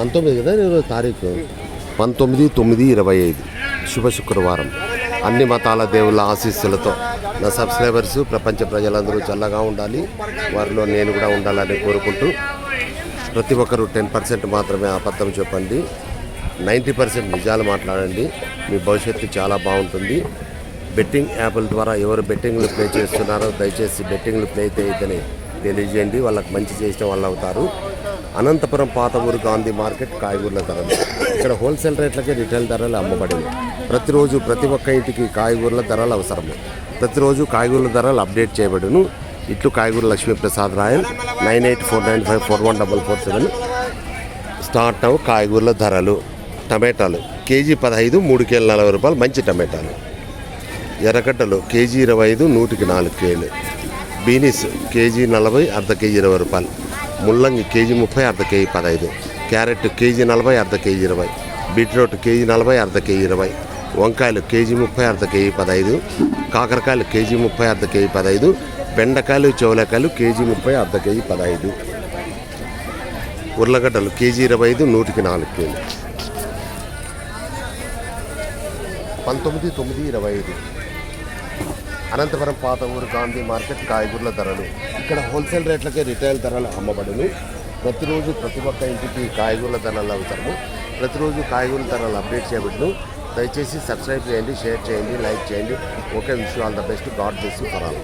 పంతొమ్మిది కదా ఈరోజు తారీఖు? పంతొమ్మిది తొమ్మిది ఇరవై ఐదు. శుభ శుక్రవారం. అన్ని మతాల దేవుళ్ళ ఆశీస్సులతో నా సబ్స్క్రైబర్స్ ప్రపంచ ప్రజలందరూ చల్లగా ఉండాలి. వారిలో నేను కూడా ఉండాలని కోరుకుంటూ ప్రతి ఒక్కరూ టెన్ పర్సెంట్ మాత్రమే అబద్ధం చెప్పండి. నైంటీ పర్సెంట్ నిజాలు మాట్లాడండి. మీ భవిష్యత్తు చాలా బాగుంటుంది. బెట్టింగ్ యాప్ల ద్వారా ఎవరు బెట్టింగ్లు ప్లే చేస్తున్నారో దయచేసి బెట్టింగ్లు ప్లే చేయదని తెలియజేయండి. వాళ్ళకి మంచి చేసిన వాళ్ళు అవుతారు. అనంతపురం పాత ఊరు గాంధీ మార్కెట్ కాయగూరల ధరలు ఇక్కడ హోల్సేల్ రేట్లకే రిటైల్ ధరలు అమ్మబడింది. ప్రతిరోజు ప్రతి ఒక్క ఇంటికి కాయగూరల ధరలు అవసరము ప్రతిరోజు కాయగూరల ధరలు అప్డేట్ చేయబడును. ఇట్లు కాయగూర Lakshmiprasad Rayal. Nine eight four nine five four one double four seven. Start అవు కాయగూరల ధరలు. టమాటాలు. కేజీ పదహైదు మూడు కేల నలభై రూపాయలు. మంచి టమాటాలు. ఎర్రగడ్డలు. కేజీ ఇరవై ఐదు నూటికి నాలుగు కేలు. బీనీస్. కేజీ నలభై అర్ధ కేజీ ఇరవై రూపాయలు. ముల్లంగి కేజీ ముప్పై అర్ధ కేజీ పదహైదు. క్యారెట్ కేజీ నలభై అర్ధ కేజీ ఇరవై. బీట్రూట్ కేజీ నలభై అర్ధ కేజీ ఇరవై. వంకాయలు కేజీ ముప్పై అర్ధ కేజీ పదహైదు. కాకరకాయలు కేజీ ముప్పై అర్ధ కేజీ పదహైదు. బెండకాయలు చౌలకాయలు కేజీ ముప్పై అర్ధ కేజీ పదహైదు. ఉర్లగడ్డలు కేజీ ఇరవై ఐదు నూటికి నాలుగు కేజీ పంతొమ్మిది తొమ్మిది ఇరవై ఐదు. అనంతపురం పాత ఊరు గాంధీ మార్కెట్ కాయగూరల ధరలు. ఇక్కడ హోల్సేల్ రేట్లకే రిటైల్ ధరలు అమ్మబడును. ప్రతిరోజు ప్రతి ఒక్క ఇంటికి కాయగూరల ధరలు అవుతాము ప్రతిరోజు కాయగూరల ధరలు అప్డేట్ చేయబడును. దయచేసి సబ్స్క్రైబ్ చేయండి షేర్ చేయండి లైక్ చేయండి. Okay wish all the best. God bless for all.